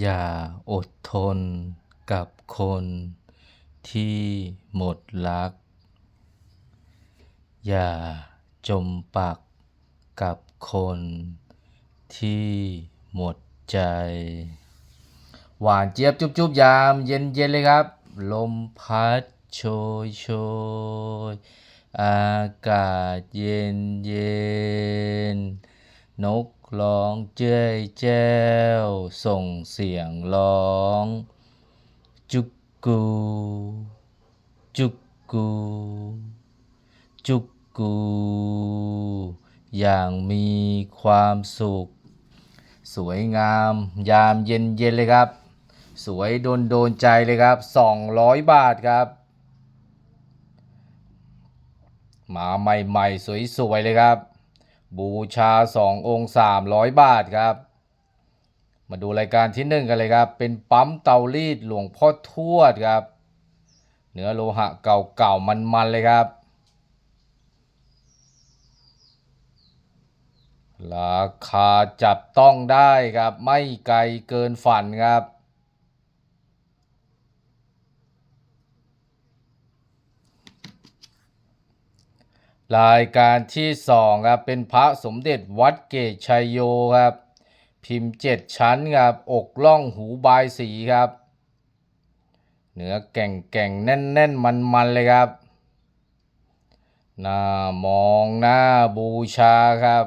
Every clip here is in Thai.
อย่าอดทนกับคนที่หมดรัก อย่าจมปักกับคนที่หมดใจ หวานเจี๊ยบจุ๊บๆยามเย็นๆเลยครับ ลมพัดโชยโชยอากาศเย็นเย็นนก ร้องเจ้ยแจ้ว ส่งเสียงร้อง จุกกู จุกกู จุกกู อย่างมีความสุข สวยงามยามเย็นเย็นๆเลยครับ สวยโดนโดนใจเลยครับ 200 บาทครับ มาใหม่ ๆ สวย ๆ เลยครับ บูชา 2 องค์ 300 บาทครับ มาดูรายการที่หนึ่งกันเลยครับ เป็นปั๊มเตารีดหลวงพ่อทวดครับ เนื้อโลหะเก่าๆ มันๆ เลยครับ ราคาจับต้องได้ครับ ไม่ไกลเกินฝันครับ รายการที่สองครับเป็นพระสมเด็จวัดเกตชัยโยครับ พิมพ์เจ็ดชั้นครับอกล่องหูบายสีครับ เนื้อแก่งแก่งแน่นแน่นมันมันเลยครับ หน้ามองหน้าบูชาครับ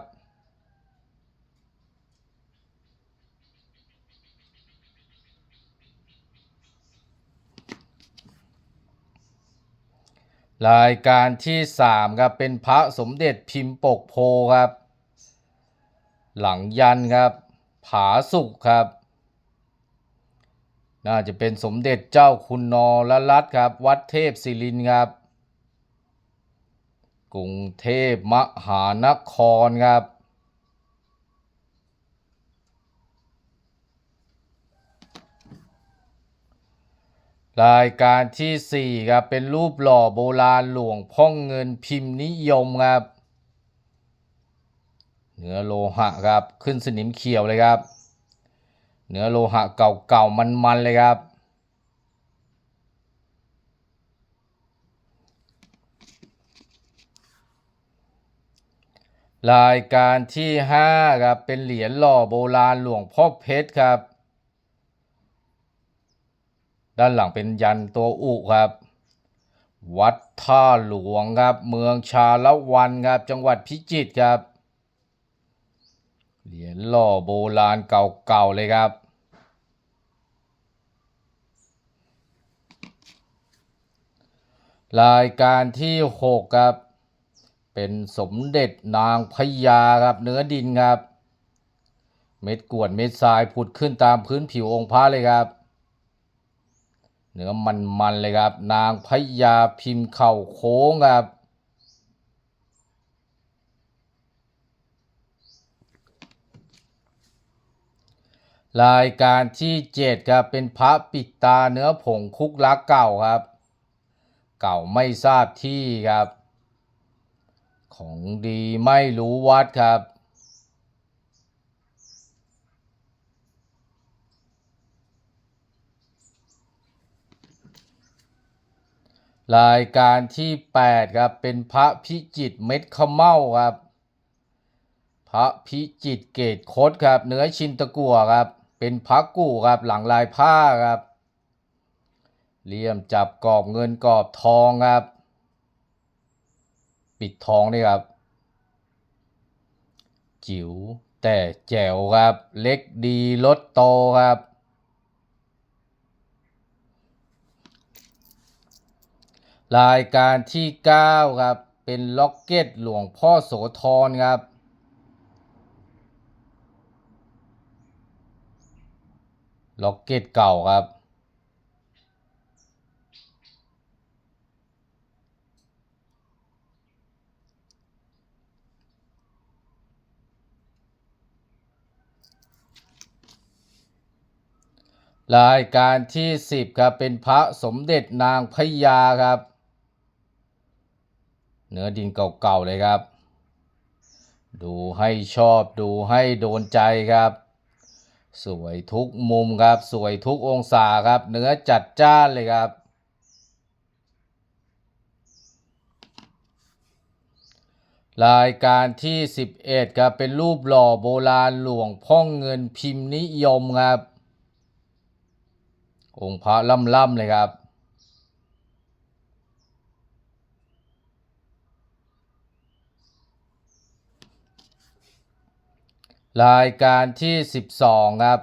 รายการที่สามครับเป็นพระสมเด็จพิมพ์ปกโพครับ หลังยันครับ ผาสุกครับ น่าจะเป็นสมเด็จเจ้าคุณนอรรัตครับ วัดเทพศิรินครับ กรุงเทพมหานครครับ รายการที่สี่ครับ เป็นรูปหล่อโบราณหลวงพ่องเงินพิมพ์นิยมครับ เนื้อโลหะครับ ขึ้นสนิมเขียวเลยครับ เนื้อโลหะเก่าๆมันๆเลยครับ รายการที่ห้าครับ เป็นเหรียญหล่อโบราณหลวงพ่อเพชรครับ ด้านหลังเป็นยันตัวอุครับ วัดท่าหลวงครับ เมืองชาละวันครับ จังหวัดพิจิตรครับ เหรียญหล่อโบราณเก่าๆเลยครับรายการที่หกครับ เป็นสมเด็จนางพญาครับ เนื้อดินครับ เม็ดกรวดเม็ดทรายผุดขึ้นตามพื้นผิวองค์พระเลยครับ เนื้อมันๆเลยครับ นางพญาพิมพ์เข่าโค้งครับ รายการที่เจ็ดครับเป็นพระปิดตาเนื้อผงคุกลักเก่าครับ เก่าไม่ทราบที่ครับ ของดีไม่รู้วัดครับ รายการที่แปดครับ เป็นพระพิจิตเม็ดขมเมาครับ พระพิจิตเกตคดครับ เนื้อชินตะกัวครับ เป็นพระกู่ครับหลังลายผ้าครับเลี่ยมจับกรอบเงินกรอบทองครับ ปิดทองนี่ครับ จิ๋วแต่แจ๋วครับ เล็กดีลดโตครับ รายการที่ 9 ครับ เป็นล็อกเก็ตหลวงพ่อโสธรครับ ล็อกเก็ตเก่าครับ รายการที่ 10 ครับ เป็นพระสมเด็จนางพญาครับ เนื้อดินเก่าๆเลยครับ ดูให้ชอบดูให้โดนใจครับ สวยทุกมุมครับ สวยทุกองศาครับ เนื้อจัดจ้านเลยครับ รายการที่ 11ครับเป็นรูปหล่อโบราณหลวงพ่องเงินพิมพ์นิยมครับ องค์พระล่ำๆเลยครับ รายการที่ 12 ครับ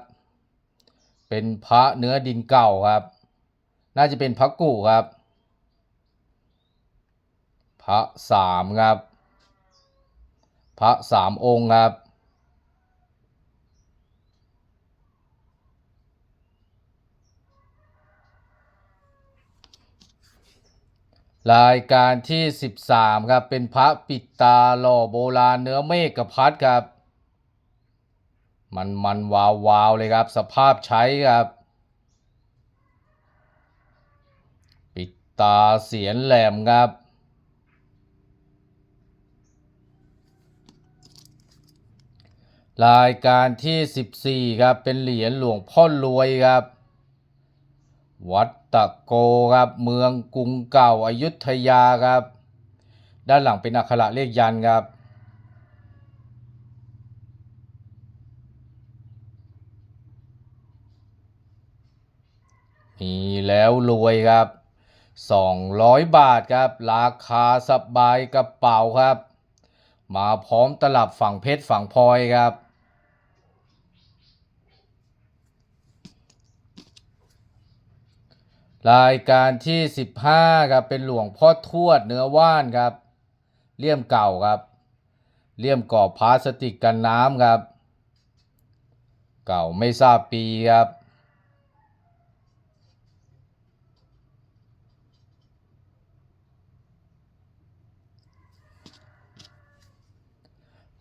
เป็นพระเนื้อดินเก่าครับ น่าจะเป็นพระกู่ครับ พระสามครับ พระสามองค์ครับ รายการที่ 13 ครับ เป็นพระปิดตาหล่อโบราณเนื้อเมฆกับพัดครับ มันมันวาววาวเลยครับ สภาพใช้ครับ ปิดตาเสียนแหลมครับ รายการที่ 14 ครับ เป็นเหรียญหลวงพ่อรวยครับ วัดตะโกครับ เมืองกรุงเก่าอายุทยาครับ ด้านหลังเป็นอักขระเลขยันครับ มีแล้วรวยครับ 200 บาทครับ ราคาสบายกระเป๋าครับ มาพร้อมตลับฝั่งเพชรฝั่งพลอยครับรายการที่ 15ครับเป็นหลวงพ่อทวดเนื้อว่านครับเลี่ยมเก่าครับเลี่ยมกรอบพลาสติกกันน้ำครับ เก่าไม่ทราบปีครับ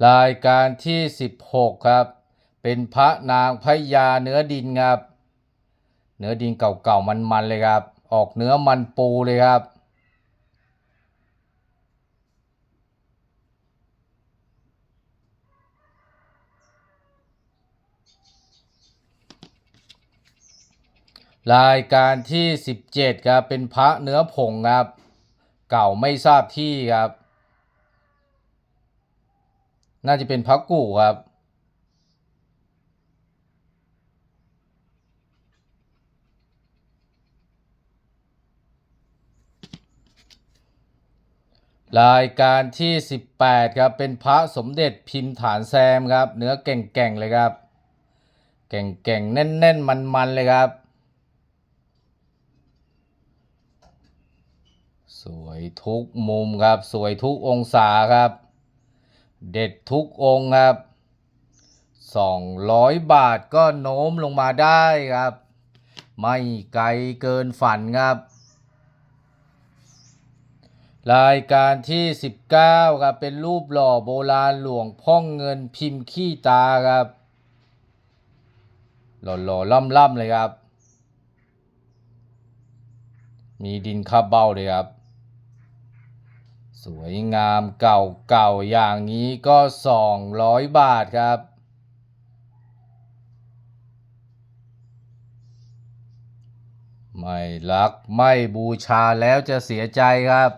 รายการที่ 16 ครับ เป็นพระนางพญาเนื้อดินครับ เนื้อดินเก่าๆมันๆเลยครับ ออกเนื้อมันปูเลยครับรายการที่ 17 ครับ เป็นพระเนื้อผงครับ เก่าไม่ทราบที่ครับ น่าจะเป็นพระกูครับ รายการที่ 18 ครับ เป็นพระสมเด็จพิมพ์ฐานแซมครับ เนื้อแก่งๆเลยครับแก่งๆ แน่นๆ มันๆ เลยครับ สวยทุกมุมครับ สวยทุกองศาครับ เด็ดทุกองครับ200 บาทก็โน้มลงมาได้ครับ ไม่ไกลเกินฝันครับ รายการที่ 19ครับเป็นรูปหล่อโบราณหลวงพ่องเงินพิมพ์ขี้ตาครับ หล่อๆล่ำๆเลยครับ มีดินคาบเบ้าเลยครับ สวยงามเก่าๆอย่างนี้ก็ 200 บาทครับ ไม่รักไม่บูชาแล้วจะเสียใจครับ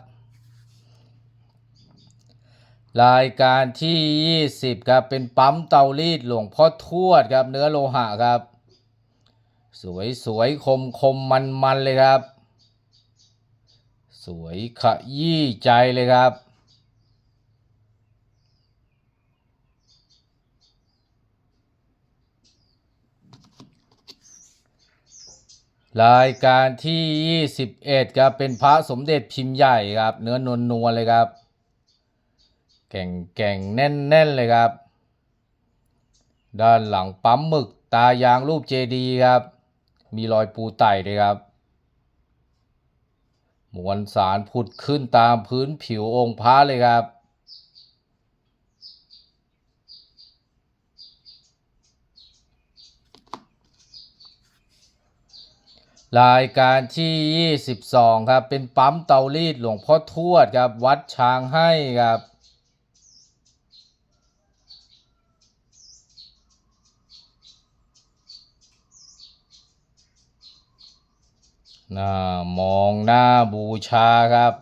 รายการที่ 20 ครับ เป็นปั๊มเตารีดหลวงพ่อทวดครับ เนื้อโลหะครับ สวยสวยคมคมมันมันเลยครับ สวยขยี้ใจเลยครับ รายการที่ 21 ครับ เป็นพระสมเด็จพิมพ์ใหญ่ครับ เนื้อนวลนวลเลยครับ แก่งแก่งแน่นแน่นๆเลยครับ ด้านหลังปั๊มหมึกตายางรูปเจดีย์ครับ มีรอยปูไต่เลยครับ มวลสารผุดขึ้นตามพื้นผิวองค์พระเลยครับ รายการที่ 22 ครับ เป็นปั๊มเตารีดหลวงพ่อทวดครับ วัดช้างให้ครับ น้ามองหน้าบูชาครับ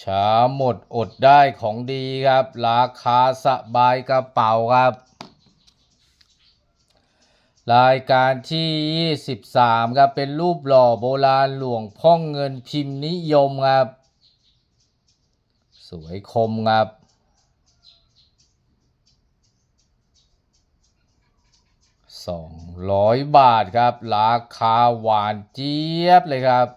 ช้าหมดอดได้ของดีครับ ราคาสบายกระเป๋าครับ รายการที่ 23 ครับเป็นรูปหล่อโบราณหลวงพ่องเงินพิมพ์นิยมครับ สวยคมครับ สองร้อยบาทครับ ราคาหวานเจี๊ยบเลยครับ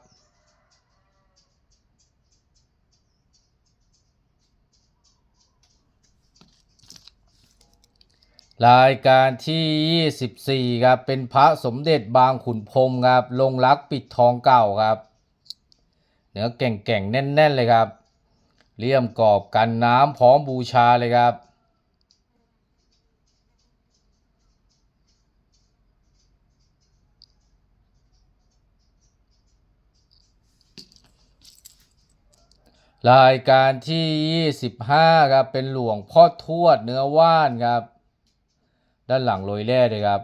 รายการที่ 24 ครับ เป็นพระสมเด็จบางขุนพรมครับ ลงรักปิดทองเก่าครับ เนื้อแก่งๆ แน่น ๆ เลยครับ เลี่ยมกรอบกันน้ำพร้อมบูชาเลยครับ รายการที่ 25ครับเป็นหลวงพ่อทวดเนื้อว่านครับ ด้านหลังโรยแร่เลยครับ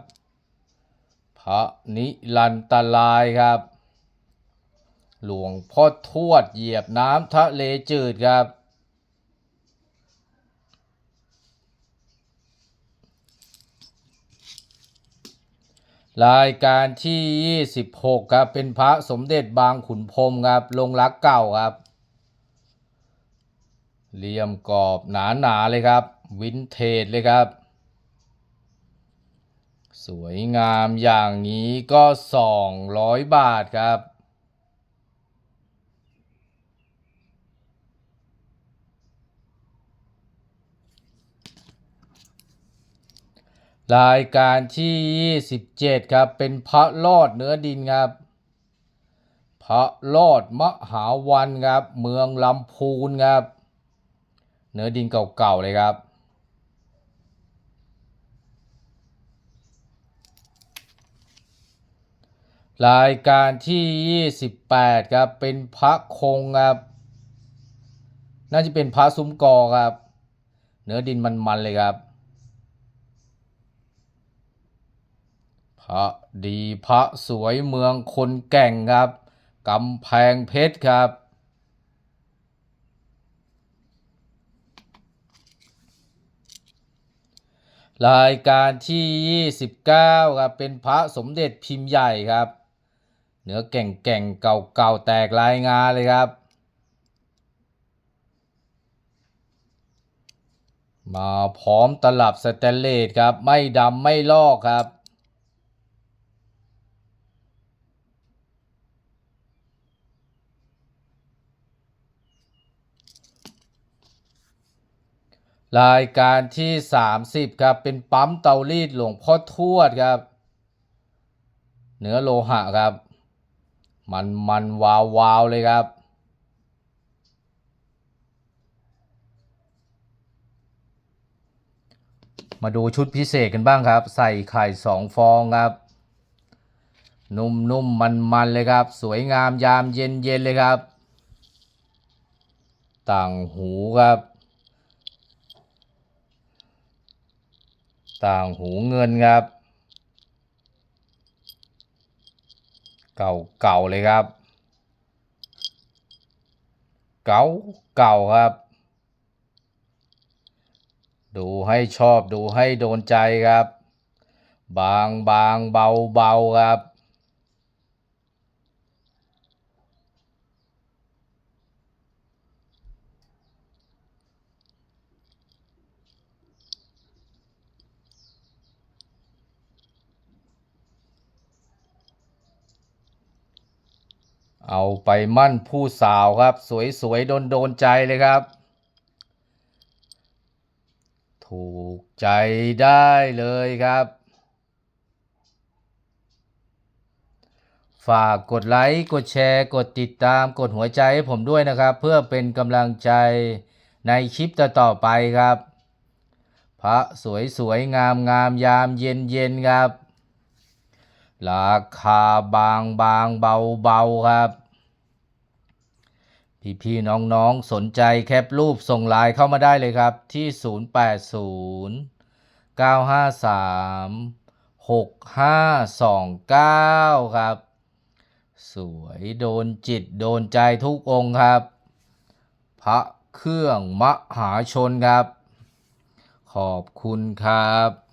พระนิรันตรายครับ หลวงพ่อทวดเหยียบน้ำทะเลจืดครับ รายการที่ 26 ครับเป็นพระสมเด็จบางขุนพรมครับลงรักเก่าครับ เหลี่ยมกรอบหนาๆเลยครับ วินเทจเลยครับ สวยงามอย่างนี้ก็ 200 บาทครับ รายการที่ 27 ครับ เป็นพระลอดเนื้อดินครับพระลอดมหาวันครับ เมืองลำพูนครับ เนื้อดินเก่าๆเลยครับ รายการที่ 28 ครับ เป็นพระคงครับ น่าจะเป็นพระซุ้มกอครับ เนื้อดินมันๆเลยครับ พระดีพระสวยเมืองคนแก่งครับกำแพงเพชรครับ รายการที่ 29 ครับ เป็นพระสมเด็จพิมพ์ใหญ่ครับเนื้อแก่งแก่งๆเก่าๆ แตกลายงานเลยครับ มาพร้อมตลับสแตนเลสครับ ไม่ดำไม่ลอกครับ รายการที่ 30 ครับ เป็นปั๊มเตารีดหลวงพ่อทวดครับ เนื้อโลหะครับ มันมันวาววาวเลยครับ มาดูชุดพิเศษกันบ้างครับ ใส่ไข่สองฟองครับ นุ่มนุ่มมันมันเลยครับ สวยงามยามเย็นเย็นเลยครับ ต่างหูครับ ต่างหูเงินครับ เก่าเก่าๆเลยครับ เก่าเก่าครับ ดูให้ชอบดูให้โดนใจครับ บางบางเบาเบาครับ เอาไปมั่นผู้สาวครับ สวยๆ โดนโดนๆใจเลยครับ ถูกใจได้เลยครับ ฝากกดไลค์ กดแชร์ กดติดตาม กดหัวใจให้ผมด้วยนะครับ เพื่อเป็นกำลังใจในคลิปต่อๆไปครับ พระสวยสวยงามงามยามเย็นเย็นๆครับ ราคาบางบางเบาเบาๆครับ พี่ๆน้องๆสนใจแคปรูปส่งไลน์เข้ามาได้เลยครับ ที่ 080 953หกห้าสองเก้าครับ สวยโดนจิตโดนใจทุกองค์ครับ พระเครื่องมหาชนครับ ขอบคุณครับ